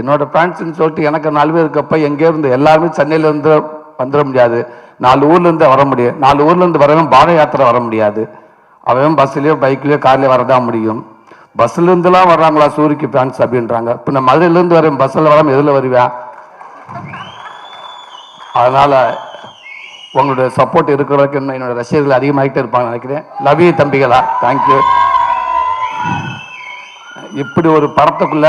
என்னோட ஃபேன்ஸ்னு சொல்லிட்டு எனக்கு நாலு பேர் இருக்கப்ப எங்கே இருந்து எல்லாருமே சென்னையில இருந்து வந்துட முடியாது. நாலு ஊர்ல இருந்து வர முடியும் நாலு ஊர்ல இருந்து வரவன் பாத யாத்திரை வர முடியாது. அவன் பஸ்லயோ பைக்லயோ கார்லயோ வரதான் முடியும். பஸ்ல இருந்துலாம் வர்றாங்களா சூரிக்கு ஃபேன்ஸ் அப்படின்றாங்க. இப்போ நான் மதுரையில இருந்து வரேன் பஸ்ஸில் வராம எதுல வருவேன் அதனால உங்களுடைய சப்போர்ட் இருக்கிறதுக்கு இன்னும் என்னோட ரசிகர்கள் அதிகமாகிட்டே இருப்பாங்க நினைக்கிறேன். லவ் யூ தம்பிகளா. தேங்க்யூ இப்படி ஒரு படத்துக்குள்ள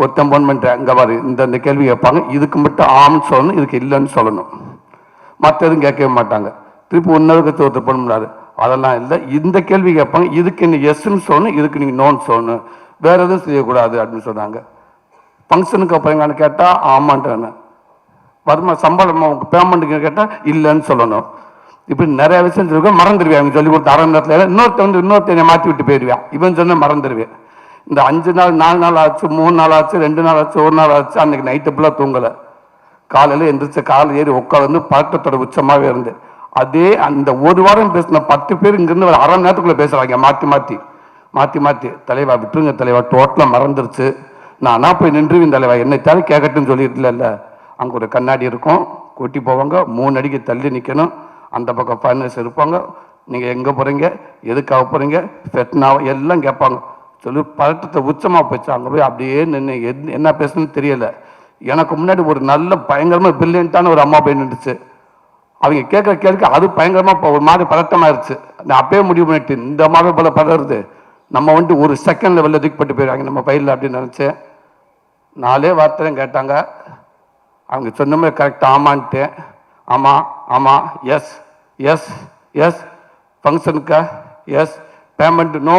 ஒருத்தன் போன் பண்ணிட்டேன் இங்கே பாரு இந்த இந்த கேள்வி கேட்பாங்க. இதுக்கு மட்டும் ஆம்னு சொல்லணும் இதுக்கு இல்லைன்னு சொல்லணும். மற்ற எதுவும் கேட்கவே மாட்டாங்க. திருப்பி ஒன்னருக்கு ஒருத்தர் பண்ண முடியாது அதெல்லாம் இல்லை. இந்த கேள்வி கேட்பாங்க. இதுக்கு நீ எஸ்ன்னு சொல்லணும் இதுக்கு நீங்கள் நோன்னு சொல்லணும். வேற எதுவும் செய்யக்கூடாது அப்படின்னு சொன்னாங்க. ஃபங்க்ஷனுக்கு அப்புறம் அப்புறங்கன்னு கேட்டால் ஆமான்ட்டாங்க வருமா சம்பளம் அவங்க பேமெண்ட்டுக்கு கேட்டால் இல்லைன்னு சொல்லணும். இப்படி நிறைய விஷயம் சொல்லிருக்கோம் மறந்துடுவேன். அவங்க சொல்லி கொடுத்த அரை நேரத்தில். இன்னொருத்த வந்து இன்னொருத்தனை மாற்றி விட்டு போயிடுவேன். இவன் சொன்ன மறந்துடுவேன். இந்த அஞ்சு நாள் நாலு நாள் ஆச்சு மூணு நாள் ஆச்சு ரெண்டு நாள் ஆச்சு ஒரு நாள் ஆச்சு அன்னைக்கு நைட்டு ஃபுல்லாக தூங்கலை. காலையில் எந்திரிச்சு காலை ஏறி உட்காந்து பழக்கத்தோட உச்சமாகவே இருந்து அதே அந்த ஒரு வாரம் பேசின பத்து பேர் இங்கேருந்து ஒரு அரை மணி பேசுகிறாங்க மாற்றி மாற்றி மாற்றி மாற்றி தலைவா விட்டுருங்க தலைவா டோட்டலாக மறந்துருச்சு. நானா போய் நின்றுவேன் தலைவா என்னை தவிர கேட்கட்டும்னு சொல்லியிருக்கல அங்கே ஒரு கண்ணாடி இருக்கும் கூட்டி போவாங்க மூணு அடிக்கு தள்ளி நிற்கணும் அந்த பக்கம் ஃபைனல்ஸ் இருப்பாங்க நீங்கள் எங்கே போகிறீங்க எதுக்காக போகிறீங்க ஃபெட்னாவை எல்லாம் கேட்பாங்க. சொல்லி பதட்டத்தை உச்சமாக போச்சு. அங்கே போய் அப்படியே நின்று என்ன பேசணும்னு தெரியலை. எனக்கு முன்னாடி ஒரு நல்ல பயங்கரமாக பிரில்லியண்ட்டான ஒரு அம்மா போய் நின்றுச்சு. அவங்க கேட்குற கேட்க அது பயங்கரமாக இப்போ ஒரு மாதிரி பதட்டமாயிருச்சு. நான் அப்பயே முடிவு பண்ணிட்டு இந்த அம்மாவே போல பதறது. நம்ம வந்துட்டு ஒரு செகண்ட் லெவலில் தூக்கிப்பட்டு போயிடுவாங்க நம்ம பையில் அப்படின்னு நினச்சேன் நாலே வார்த்தையும் கேட்டாங்க. அவங்க சொன்ன மாதிரி கரெக்டாக ஆமான்ட்டேன் ஆமாம் ஆமாம் yes yes yes ஃபங்க்ஷனுக்கா yes payment no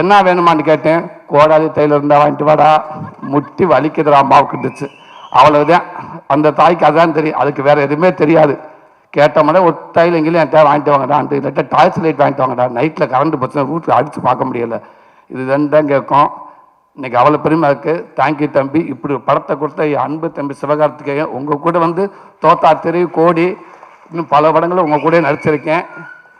என்ன வேணுமான்னு கேட்டேன். கோடாலி தையில் இருந்தால் வாங்கிட்டு வாடா. முட்டி வலிக்குதுடா அம்மாவுக்குண்டுச்சு அவ்வளவுதான். அந்த தாய்க்கு அதுதான் தெரியும். அதுக்கு வேற எதுவுமே தெரியாது. கேட்டோம்னா ஒரு தையில் எங்கேயும் என்கிட்ட வாங்கிட்டு வாங்கடா அந்த இல்லாட்டா டாய்ஸ் லைட் வாங்கிட்டு வாங்கடா. நைட்டில் கரண்ட் பிரச்சனை வீட்டில் அடிச்சு பார்க்க முடியல. இது தான் கேட்கும். இன்னைக்கு அவ்வளோ பெருமை இருக்குது தேங்க்யூ தம்பி. இப்படி படத்தை கொடுத்த என் அன்பு தம்பி சிவகார்த்திகேயன் உங்கள் கூட வந்து தோத்தா தெரு கோடி இன்னும் பல படங்களும் உங்கள் கூட நடிச்சிருக்கேன்.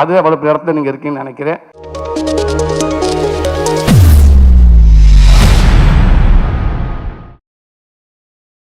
அது அவ்வளோ இடத்துல நீங்கள் இருக்கீங்கன்னு நினைக்கிறேன்.